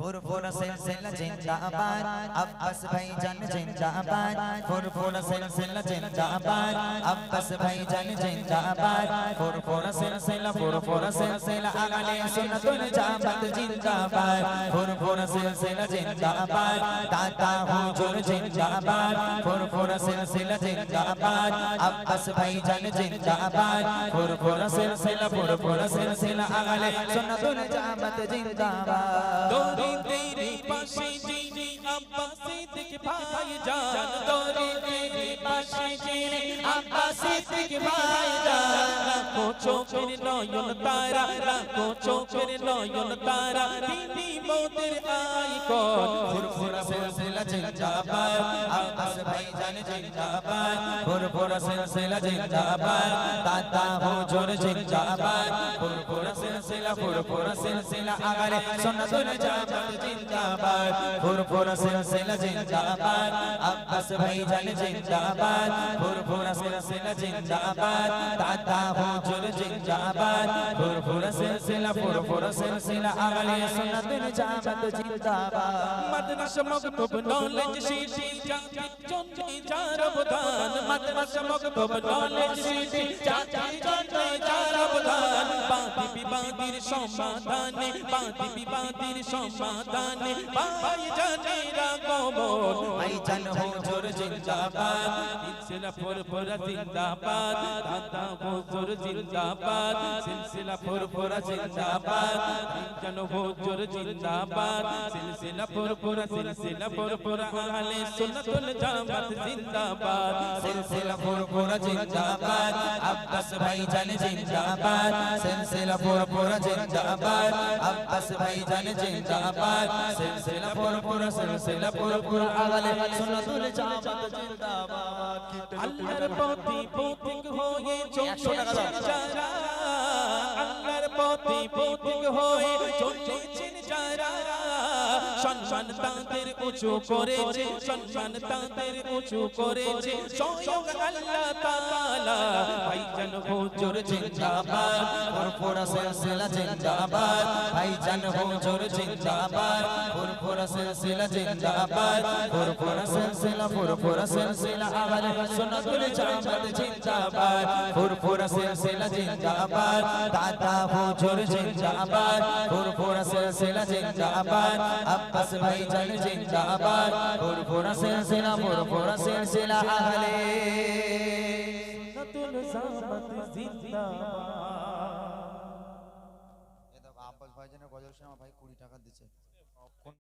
ফুরফুর সিলসিলা জিন্দাবাদ আব্বাস ভাইজান জিন্দাবাদ ফুরফুর সিলসিলা জিন্দাবাদ আব্বাস ভাইজান জিন্দাবাদ ফুরফুর সিলসিলা ফুরফুর সিলসিলা আহলে সুন্নাতুল জামাত জিন্দাবাদ ফুরফুর সিলসিলা জিন্দাবাদ দাতা হুজুর জিন্দাবাদ ফুরফুর সিলসিলা জিন্দাবাদ আব্বাস ভাইজান জিন্দাবাদ ফুরফুর সিলসিলা ফুরফুর সিলসিলা আহলে সুন্নাতুল জামাত জিন্দাবাদ দৌড়ি তেরি পাশে যিনি আব্বাসে থেকে ভাই যান দৌড়ি তেরি পাশে যিনি আব্বাসে থেকে ভাই যান রাখো চোখের নয়ন তারা রাখো চোখের নয়ন তারা তিনি মোদের আইকন ফুরফুরা সিলসিলা জিন্দাবাদ আব্বাস ভাইজান জিন্দাবাদ ফুরফুরা সিলসিলা জিন্দাবাদ দাদা হুজুর জিন্দাবাদ ফুরফুরা ফুরফুরা সিলসিলা আগারে সুন্নাতুল জামাত জিন্দাবাদ। ফুরফুরা সিলসিলা জিন্দাবাদ। আব্বাস ভাইজান জিন্দাবাদ। ফুরফুরা সিলসিলা জিন্দাবাদ। দাদা হুজুর জিন্দাবাদ। ফুরফুরা সিলসিলা ফুরফুরা সিলসিলা আগারে সুন্নাতুল জামাত জিন্দাবাদ। মাদ্রাসা মক্তব নলেজ শিশি জাতি জন্য যার অবদান। মাদ্রাসা মক্তব নলেজ বিবাদের সমাধানে বাদি বিবাদের সমাধানে পাই জানেরা কবর ভাইজান হুজুর জিন্দাবাদ, সিলসিলা ফুরফুরা জিন্দাবাদ, দাদা হুজুর জিন্দাবাদ, সিলসিলা ফুরফুরা জিন্দাবাদ জন হুজুর জিন্দাবাদ, সিলসিলা ফুরফুরা সিলসিলা ফুরফুরা আহলে সুন্নাতুল জামাত জিন্দাবাদ, সিলসিলা ফুরফুরা জিন্দাবাদ, আব্বাস ভাইজান জিন্দাবাদ, সিলসিলা ফুরফুরা জিন্দাবাদ। আব্বাস ভাইজান জিন্দাবাদ। সিলসিলা ফুরফুরা সিলসিলা ফুরফুরা আগলে সুন্নাতুল জামাত জিন্দাবাদ। আল্লাহর পথে পথিক হয়ে চলছে যারা আল্লাহর পথে পথিক হয়ে যারা সম্মান তাদের উঁচু করেছে, সম্মান তাদের উঁচু করেছে। স্বয়ং আল্লাহ তাআলা ভাইজান হুজুর জিন্দাবাদ, ফুরফুরা সিলসিলা জিন্দাবাদ, ভাইজান হুজুর জিন্দাবাদ, ফুরফুরা সিলসিলা জিন্দাবাদ, ফুরফুরা সিলসিলা ফুরফুরা সিলসিলা আহলে সুন্নাতুল জামাত জিন্দাবাদ, ফুরফুরা সিলসিলা জিন্দাবাদ, দাদা হুজুর জিন্দাবাদ, ফুরফুরা সিলসিলা জিন্দাবাদ আব্বাস জান জিন্দাবাদ। ফুরফুরা সিলসিলা ফুরফুরা সিলসিলা আহলে। সুন্নাতুল জামাত জিন্দাবাদ। আব্বাস ভাইজানের গজল শোনা ভাই কুড়ি টাকা দিচ্ছে।